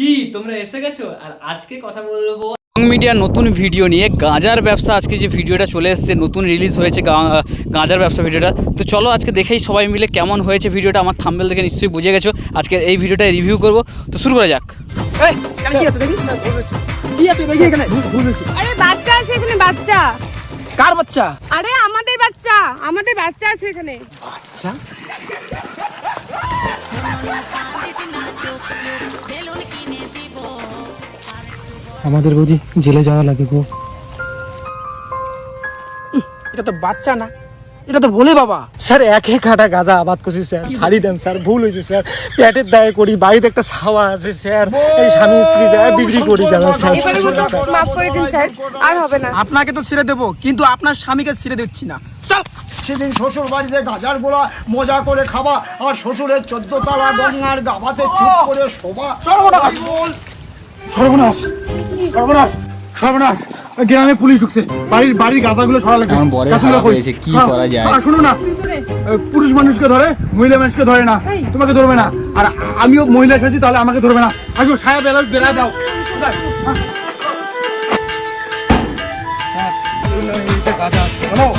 কি তোমরা এসে গেছো? আর আজকে কথা বলব মিডিয়ার নতুন ভিডিও নিয়ে। গাঁজার ব্যবসা আজকে যে ভিডিওটা চলে এসেছে নতুন রিলিজ হয়েছে গাঁজার ব্যবসা ভিডিওটা। তো চলো আজকে দেখেই সবাই মিলে কেমন হয়েছে ভিডিওটা আমার থাম্বেল দেখে নিশ্চয়ই বুঝে গেছো। আজকে এই ভিডিওটা রিভিউ করব। তো শুরু করা যাক। কি আছে দেখি? কি আছে দেখি এখানে? আরে বাচ্চা আছে এখানে বাচ্চা। কার বাচ্চা? আরে আমাদের বাচ্চা আমাদের বাচ্চা আছে এখানে। আচ্ছা আমাদের বুঝি জেলে যাওয়া লাগে গো। এটা তো বাচ্চা না এটা তো ভোলে বাবা। স্যার এক কাটা গাঁজা আবাদ করছি স্যার। ছাড়ি দেন স্যার। ভুল হয়েছে স্যার। পেটের দায়ে করি বাড়িতে একটা ছাওয়া আছে স্যার। এই স্বামী স্ত্রী যায় বিক্রি করি কেন স্যার মাফ করে দিন স্যার। আর হবে না। আপনাকে তো ছেড়ে দেবো কিন্তু আপনার স্বামীকে ছেড়ে দিচ্ছি না। চল। সেদিন শ্বশুর বাড়িতে গাজার গোলা মজা করে খাওয়া আর শ্বশুরের চোদ্দ তলা গঙ্গার গাবাতে চুপ করে শোভা সর্বনাশ! সর্বনাশ! সর্বনাশ! সর্বনাশ! গ্রামে পুলিশ ঢুকছে। বাড়ির বাড়ির সরা লাগবে? হয়েছে, কি হ্যাঁ, করা যায়? শুনো না পুরুষ মানুষকে ধরে মহিলা মানুষকে ধরে না। তোমাকে ধরবে না। আর আমিও মহিলা এসেছি তাহলে আমাকে ধরবে না। আসো সায়া বেলা বেলা দাও। কোথায়? হ্যাঁ?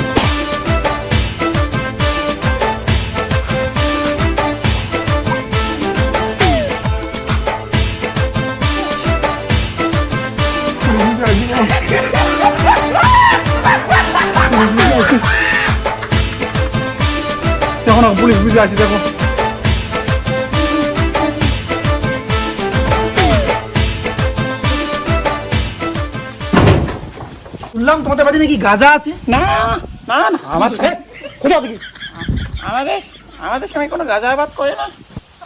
দেখো পুলিশ বুঝে আছে দেখো। শুনলাম তোমাদের বাড়ি নাকি গাঁজা আছে? না না না। আমার কোথাও দেখি আমাদের আমাদের স্বামী কোনো গাঁজা আবাদ করে না।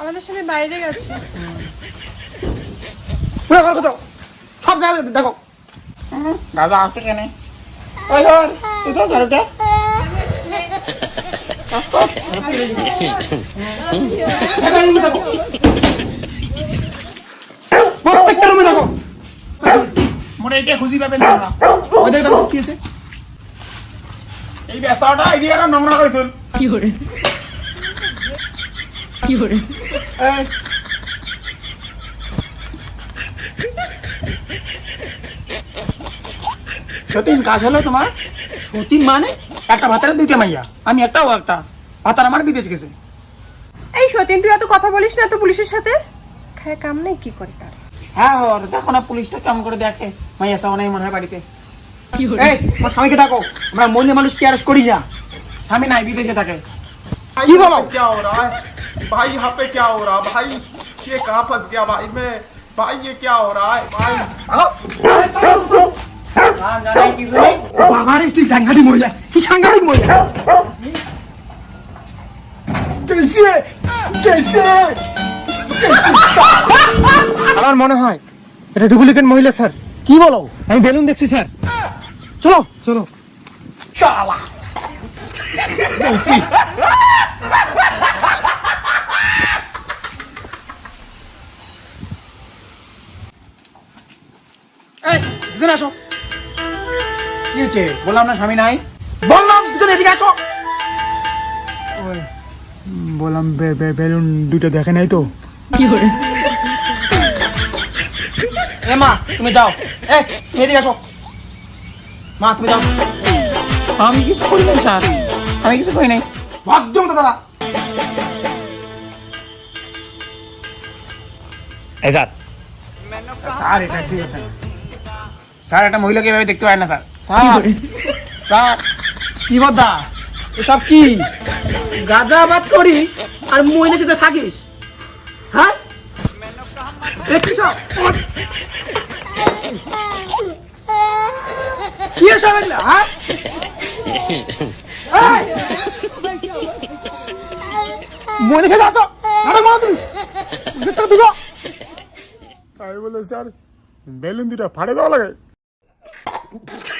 আমাদের সাথে বাইরে গেছে। কোথাও কোথাও, কোথাও? সব জায়গায় দেখো। গাঁজা আছে কেন? ওই ধর তুই তো ধর ওটা দেখো, এই রুমে দেখো প্রত্যেকটা রুমে দেখো মনে এটা খুঁজি পাবেন তোমরা ওই দেখো দেখো, কি আছে? এই ব্যবসাটা এদিকে নোংরা করে তুল এই। সতীন কাজ হলো তোমার? সতীন মানে? একটা ভাতারে দুইটা মাইয়া আমি একটা ও একটা ভাতার আমার বিদেশ গেছে এই সতীন তুই এত কথা বলিস না তো পুলিশের সাথে খায় কাম নেই কি করে তার হ্যাঁ ওর দেখো না পুলিশটা কেমন করে দেখে মাইয়া সামনে মনে হয় বাড়িতে এই আমার স্বামীকে ডাকো আমরা মহিলা মানুষ কি আরেস্ট করি না স্বামী নাই বিদেশে থাকে কি বলো क्या हो रहा है भाई यहाँ पे क्या हो रहा है भाई ये कहाँ फंस गया भाई मैं भाई ये क्या हो रहा है भाई হ্যাঁ, জানাই কিছু নেই বাবা রে তুই সাংঘাতিক মহিলা। কি সাংঘাতিক মহিলা? আমার মনে হয় এটা ডুপ্লিকেট মহিলা স্যার। কি বলো? আমি বেলুন দেখছি স্যার। চলো। চলো। এই আসো। কি হচ্ছে বললাম না স্বামী নাই। বললাম দুজন এদিকে আসো। বললাম বেলুন দুটো দেখে নাই তো। কি এ মা তুমি যাও। এই তুমি এদিকে আসো। মা তুমি যাও। আমি কিছু করি নাই স্যার। আমি কিছু করি নাই। ভদ্র মতো দাঁড়া। এই স্যার। স্যার এটা ঠিক আছে স্যার একটা মহিলাকে এভাবে দেখতে পায় না স্যার। স্যার স্যার কি এসব কি? গাঁজা আবাদ করিস আর মহিলার সাথে থাকিস? হ্যাঁ? কি সব? কি এসব এগুলা হ্যাঁ? এই! মহিলার সাথে আছো? নাটক মারো তুমি। ভিতরে আমি বলে স্যার বেলুন দুটা ফাড়ে দেওয়া লাগে।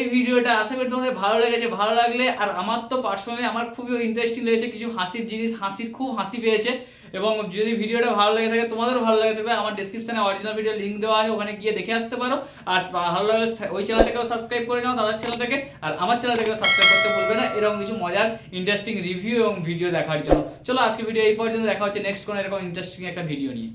এই ভিডিওটা আশা করি তোমাদের ভালো লেগেছে, ভালো লাগলে আর আমার তো পার্সোনালি আমার খুবই ইন্টারেস্টিং লেগেছে, কিছু হাসির জিনিস, হাসির খুব হাসি পেয়েছে এবং যদি ভিডিওটা ভালো লেগে থাকে, তোমাদেরও ভালো লেগে থাকবে, আমার ডিসক্রিপশনে অরিজিনাল ভিডিও লিঙ্ক দেওয়া আছে, ওখানে গিয়ে দেখে আসতে পারো। আর ভালো লাগলে ওই চ্যানেলটাকেও সাবস্ক্রাইব করে নাও, দাদার চ্যানেলটাকে আর আমার চ্যানেলটাকেও সাবস্ক্রাইব করতে ভুলবে না। এরকম কিছু মজার ইন্টারেস্টিং রিভিউ এবং ভিডিও দেখার জন্য। চলো আজকে ভিডিও এই পর্যন্ত, দেখা হচ্ছে নেক্সট কোনো এরকম ইন্টারেস্টিং একটা ভিডিও নিয়ে।